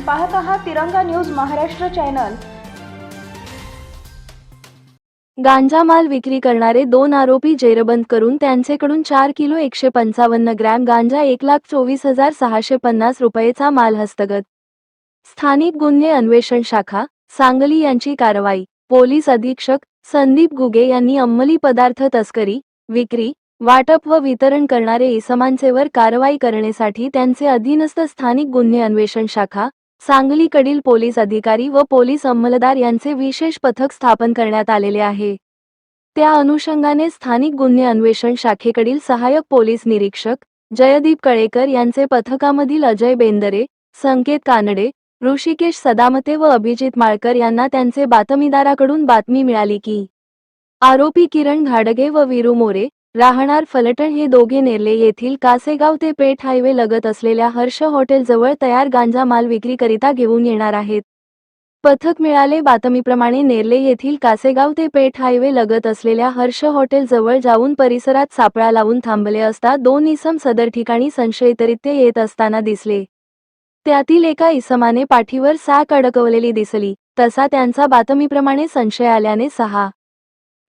पाहत आहात तिरंगा न्यूज महाराष्ट्र चॅनल. गांजा माल विक्री करणारे दोन आरोपी जेरबंद करून त्यांचेकडून चार किलो एकशे पंचावन्न ग्रॅम गांजा एक लाख चोवीस हजार सहाशे पन्नास रुपयेचा माल हस्तगत. स्थानिक गुन्हे अन्वेषण शाखा सांगली यांची कारवाई पोलीस अधीक्षक संदीप गुगे यांनी अंमली पदार्थ तस्करी विक्री वाटप व वितरण करणारे इसमांचेवर कारवाई करण्यासाठी त्यांचे अधीनस्थ स्थानिक गुन्हे अन्वेषण शाखा सांगलीकडील पोलीस अधिकारी व पोलीस अंमलदार यांचे विशेष पथक स्थापन करण्यात आलेले आहे. त्या अनुषंगाने स्थानिक गुन्हे अन्वेषण शाखेकडील सहाय्यक पोलीस निरीक्षक जयदीप कळेकर यांचे पथकामधील अजय बेंदरे संकेत कानडे ऋषिकेश सदामते व अभिजित माळकर यांना त्यांचे बातमीदाराकडून बातमी मिळाली की आरोपी किरण घाडगे व वीरू मोरे राहणार फलटण हे दोघे नेरले येथील कासेगाव ते पेठ हायवे लगत असलेल्या हर्ष हॉटेलजवळ तयार गांजा माल विक्रीकरिता घेऊन येणार आहेत. पथक मिळाले बातमीप्रमाणे नेरले येथील कासेगाव ते पेठ हायवे लगत असलेल्या हर्ष हॉटेलजवळ जाऊन परिसरात सापळा लावून थांबले असता दोन इसम सदर ठिकाणी संशयितरित्य येत असताना दिसले. त्यातील एका इसमाने पाठीवर साक अडकवलेली दिसली तसा त्यांचा बातमीप्रमाणे संशय आल्याने सहा.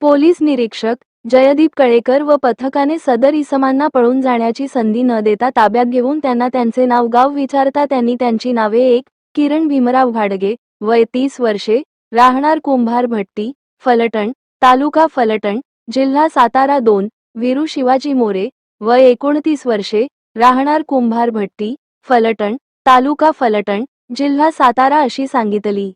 पोलीस निरीक्षक जयदीप कळेकर व पथकाने सदर इसमांना पळून जाण्याची संधी न देता ताब्यात घेऊन त्यांना त्यांचे नाव गाव विचारता त्यांनी त्यांची नावे एक किरण भीमराव घाडगे वय तीस वर्षे राहणार कुंभार भट्टी फलटण तालुका फलटण जिल्हा सातारा दोन वीरू शिवाजी मोरे वय एकोणतीस वर्षे राहणार कुंभार भट्टी फलटण तालुका फलटण जिल्हा सातारा अशी सांगितली.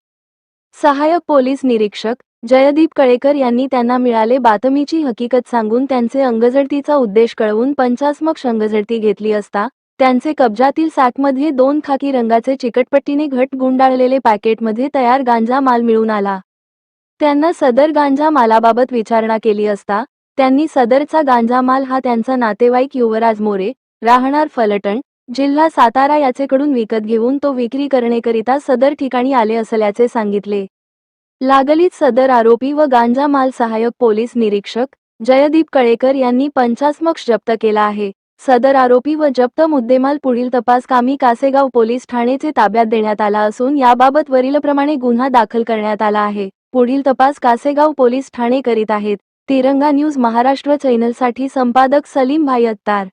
सहाय्यक पोलीस निरीक्षक जयदीप कळेकर यांनी त्यांना मिळाले बातमीची हकीकत सांगून त्यांचे अंगझडतीचा उद्देश कळवून पंचास्मक अंगझडती घेतली असता त्यांचे कब्जातील साठमध्ये दोन खाकी रंगाचे चिकटपट्टीने घट गुंडाळलेले पॅकेटमध्ये तयार गांजा माल मिळून आला. त्यांना सदर गांजा मालाबाबत विचारणा केली असता त्यांनी सदरचा गांजा माल हा त्यांचा नातेवाईक युवराज मोरे राहणार फलटण जिल्हा सातारा याचेकडून विकत घेऊन तो विक्री करण्याकरिता सदर ठिकाणी आले असल्याचे सांगितले. लागलीत सदर आरोपी व गांजा माल सहाय्यक पोलीस निरीक्षक जयदीप कळेकर यांनी पंचास्मक्ष जप्त केला आहे. सदर आरोपी व जप्त मुद्देमाल पुढील तपास कामी कासेगाव पोलीस ठाणेचे ताब्यात देण्यात आला असून याबाबत वरीलप्रमाणे गुन्हा दाखल करण्यात आला आहे. पुढील तपास कासेगाव पोलीस ठाणे करीत आहेत. तिरंगा न्यूज महाराष्ट्र चॅनलसाठी संपादक सलीम भाई अत्तार.